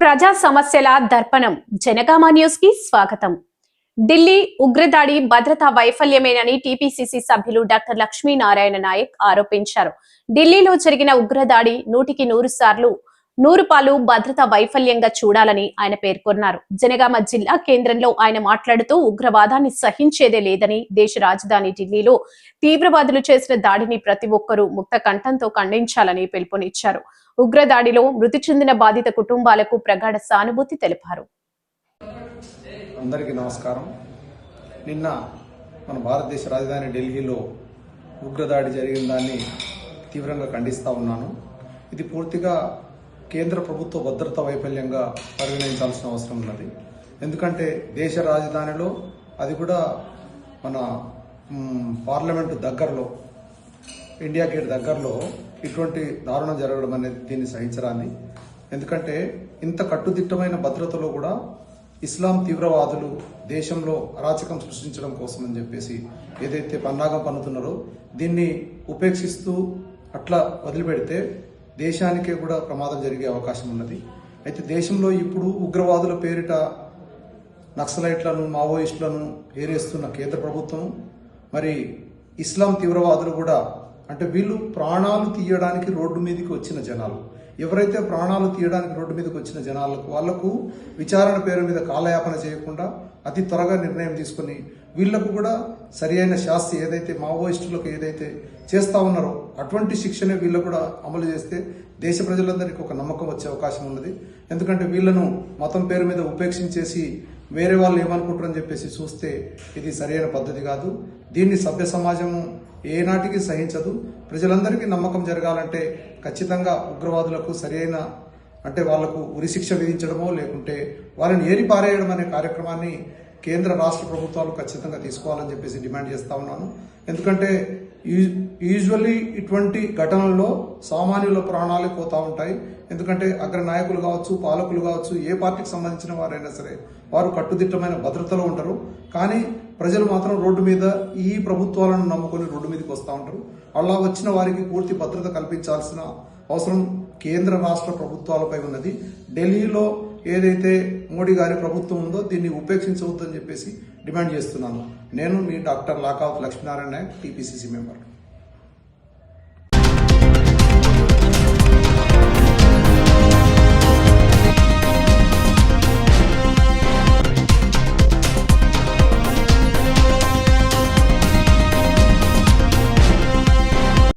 ప్రజా సమస్యల దర్పణం. జనగామ న్యూస్కి స్వాగతం. ఢిల్లీ ఉగ్రదాడి భద్రతా వైఫల్యమేనని టీపీసీసీ సభ్యులు డాక్టర్ లక్ష్మీనారాయణ నాయక్ ఆరోపించారు. ఢిల్లీలో జరిగిన ఉగ్రదాడి నూటికి నూరు సార్లు నూరు పాలు భద్రతా వైఫల్యంగా చూడాలని ఆయన పేర్కొన్నారు. జనగామ జిల్లా కేంద్రంలో ఆయన మాట్లాడుతూ ఉగ్రవాదాన్ని సహించేదే లేదని దేశ రాజధాని ఢిల్లీలో తీవ్రవాదులు చేసిన దాడిని ప్రతి ఒక్కరూ ముక్త కంఠంతో ఖండించాలని పిలుపునిచ్చారు. ఉగ్రదాడిలో మృతి చెందిన బాధిత కుటుంబాలకు ప్రగాఢ సానుభూతి తెలిపారు. అందరికీ నమస్కారం. నిన్న మన భారతదేశ రాజధాని ఢిల్లీలో ఉగ్రదాడి జరిగిన దాన్ని తీవ్రంగా ఖండిస్తా ఉన్నాను. ఇది పూర్తిగా కేంద్ర ప్రభుత్వ భద్రతా వైఫల్యంగా పరిగణించాల్సిన అవసరం ఉన్నది. ఎందుకంటే దేశ రాజధానిలో అది కూడా మన పార్లమెంట్ పార్లమెంటు దగ్గరలో ఇండియా గేట్ దగ్గరలో ఇటువంటి దారుణం జరగడం అనేది దీన్ని సహించరాని. ఎందుకంటే ఇంత కట్టుదిట్టమైన భద్రతలో కూడా ఇస్లాం తీవ్రవాదులు దేశంలో అరాచకం సృష్టించడం కోసం అని చెప్పేసి ఏదైతే పన్నాగం పన్నుతున్నారో దీన్ని ఉపేక్షిస్తూ అట్లా వదిలిపెడితే దేశానికే కూడా ప్రమాదం జరిగే అవకాశం ఉన్నది. అయితే దేశంలో ఇప్పుడు ఉగ్రవాదుల పేరిట నక్సలైట్లను మావోయిస్టులను ఏరేస్తున్న కేంద్ర ప్రభుత్వం మరి ఇస్లాం తీవ్రవాదులు కూడా అంటే వీళ్ళు ప్రాణాలు తీయడానికి రోడ్డు మీదకి వచ్చిన జనాలు. ఎవరైతే ప్రాణాలు తీయడానికి రోడ్డు మీదకి వచ్చిన జనాలకు వాళ్ళకు విచారణ పేరు మీద కాలయాపన చేయకుండా అతి త్వరగా నిర్ణయం తీసుకుని వీళ్ళకు కూడా సరి అయిన శాస్తి ఏదైతే మావోయిస్టులకు ఏదైతే చేస్తా ఉన్నారో అటువంటి శిక్షనే వీళ్ళు కూడా అమలు చేస్తే దేశ ప్రజలందరికీ ఒక నమ్మకం వచ్చే అవకాశం ఉన్నది. ఎందుకంటే వీళ్ళను మతం పేరు మీద ఉపేక్షించేసి వేరే వాళ్ళు ఏమనుకుంటారని చెప్పేసి చూస్తే ఇది సరైన పద్ధతి కాదు. దీన్ని సభ్య సమాజం ఏనాటికి సహించదు. ప్రజలందరికీ నమ్మకం జరగాలంటే ఖచ్చితంగా ఉగ్రవాదులకు సరైన అంటే వాళ్ళకు ఉరిశిక్ష విధించడమో లేకుంటే వాళ్ళని ఏరిపారేయడం అనే కార్యక్రమాన్ని కేంద్ర రాష్ట్ర ప్రభుత్వాలు ఖచ్చితంగా తీసుకోవాలని చెప్పేసి డిమాండ్ చేస్తా ఉన్నాను. ఎందుకంటే యూజువల్లీ ఇటువంటి ఘటనల్లో సామాన్యుల ప్రాణాలు పోతూ ఉంటాయి. ఎందుకంటే అగ్ర నాయకులు కావచ్చు పాలకులు కావచ్చు ఏ పార్టీకి సంబంధించిన వారైనా సరే వారు కట్టుదిట్టమైన భద్రతలో ఉంటారు. కానీ ప్రజలు మాత్రం రోడ్డు మీద ఈ ప్రభుత్వాలను నమ్ముకొని రోడ్డు మీదకి వస్తూ ఉంటారు. అలా వచ్చిన వారికి పూర్తి భద్రత కల్పించాల్సిన అవసరం కేంద్ర రాష్ట్ర ప్రభుత్వాలపై ఉన్నది. ఢిల్లీలో ఏదైతే మోడీ గారి ప్రభుత్వం ఉందో దీన్ని ఉపేక్షించవద్దని చెప్పేసి డిమాండ్ చేస్తున్నాను. నేను మీ doctor Lakavath Lakshminarayana Naik TPCC member.